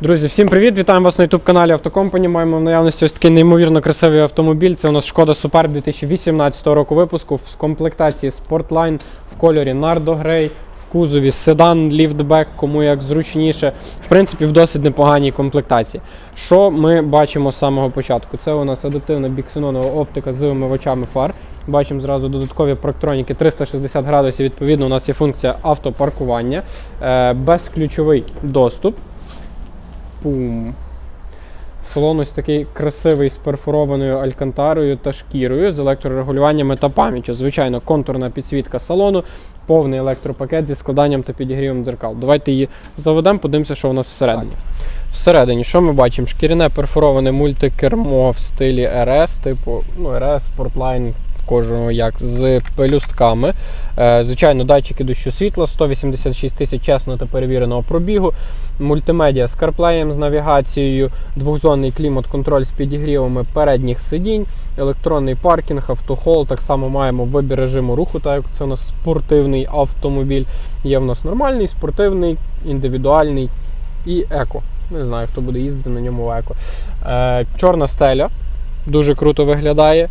Друзі, всім привіт! Вітаємо вас на youtube каналі Автокомпані. Маємо в наявності ось такий неймовірно красивий автомобіль. Це у нас шкода Superb 2018 року випуску в комплектації Sportline в кольорі Nardo Grey, в кузові седан, ліфтбек, кому як зручніше. В принципі, в досить непоганій комплектації. Що ми бачимо з самого початку? Це у нас адаптивна біксенонова оптика з вимивачами фар. Бачимо зразу додаткові проктроніки 360 градусів. Відповідно, у нас є функція автопаркування, е, безключовий доступ. Пум. Салон ось такий красивий з перфорованою алькантарою та шкірою з електрорегулюваннями та пам'яттю. Звичайно, контурна підсвітка салону, повний електропакет зі складанням та підігрівом дзеркал. Давайте її заведемо, подивимося, що у нас всередині. Всередині, що ми бачимо? Шкіряне перфороване мультикермо в стилі RS, типу ну, RS, Sportline, кожного як з пелюстками. Е, Звичайно, датчики дощу світла, 186 тисяч чесного та перевіреного пробігу, мультимедіа з CarPlay, з навігацією, двохзонний клімат-контроль з підігрівами передніх сидінь, електронний паркінг, автохол. Так само маємо вибір режиму руху, так як це у нас спортивний автомобіль. Є в нас нормальний, спортивний, індивідуальний і еко. Не знаю, хто буде їздити на ньому в еко. Е, чорна стеля дуже круто виглядає.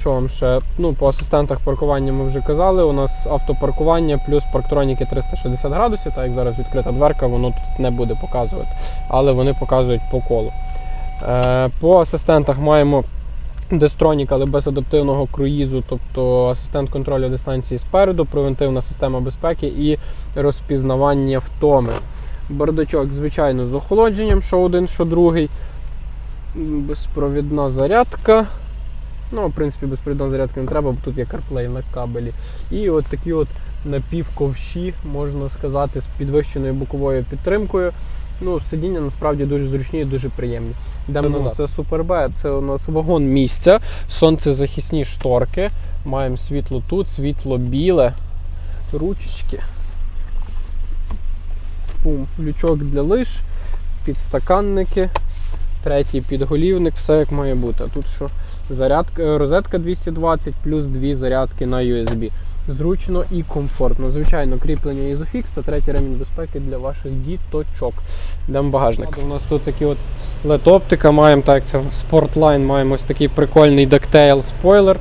Що вам ще? Ну, по асистентах паркування ми вже казали. У нас автопаркування плюс парктроніки 360 градусів. Так як зараз відкрита дверка, воно тут не буде показувати, але вони показують по колу. Е, по асистентах маємо Дестронік, але без адаптивного круїзу, тобто асистент контролю дистанції спереду, превентивна система безпеки і розпізнавання втоми. Бардачок, звичайно, з охолодженням, що один, що другий. Безпровідна зарядка. Ну, в принципі, безпровідна зарядка не треба, бо тут є CarPlay на кабелі. І от такі от напівковші, можна сказати, з підвищеною боковою підтримкою. Ну, сидіння насправді дуже зручні і дуже приємні. Йдемо назад. Це Super це у нас вагон місця, сонцезахисні шторки. Маємо світло тут, світло біле, ручечки. Пум, лючок для лиш, підстаканники, третій підголівник, все як має бути. А тут що? Зарядка, е, розетка 220 плюс дві зарядки на USB. Зручно і комфортно. Звичайно, кріплення Isofix та третій ремінь безпеки для ваших діточок. Йдемо багажник. У нас тут такі от LED-оптика, маємо так, це Sportline, маємо ось такий прикольний Ducktail спойлер.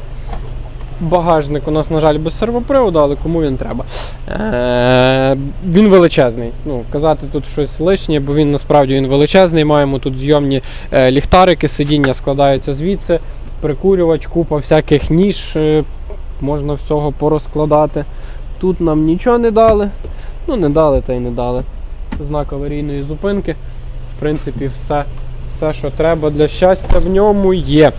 Багажник у нас, на жаль, без сервоприводу, але кому він треба. Е, він величезний. Ну, казати тут щось лишнє, бо він насправді він величезний. Маємо тут зйомні е, ліхтарики, сидіння складаються звідси, прикурювач, купа всяких ніж, е, можна всього порозкладати. Тут нам нічого не дали. Ну, не дали та й не дали. Знак аварійної зупинки. В принципі, все, все, що треба для щастя, в ньому є.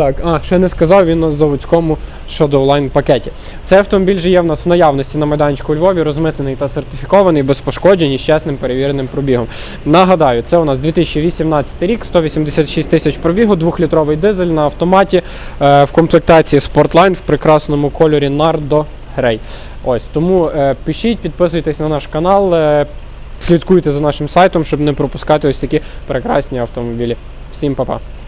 Так, а ще не сказав, він у нас заводському Shadowline пакеті. Цей автомобіль же є в нас в наявності на майданчику у Львові, розмитнений та сертифікований, без пошкоджень і з чесним перевіреним пробігом. Нагадаю, це у нас 2018 рік, 186 тисяч пробігу, 2-літровий дизель на автоматі е, в комплектації Sportline в прекрасному кольорі Nardo Grey. Ось тому е, пишіть, підписуйтесь на наш канал, е, слідкуйте за нашим сайтом, щоб не пропускати ось такі прекрасні автомобілі. Всім па-па!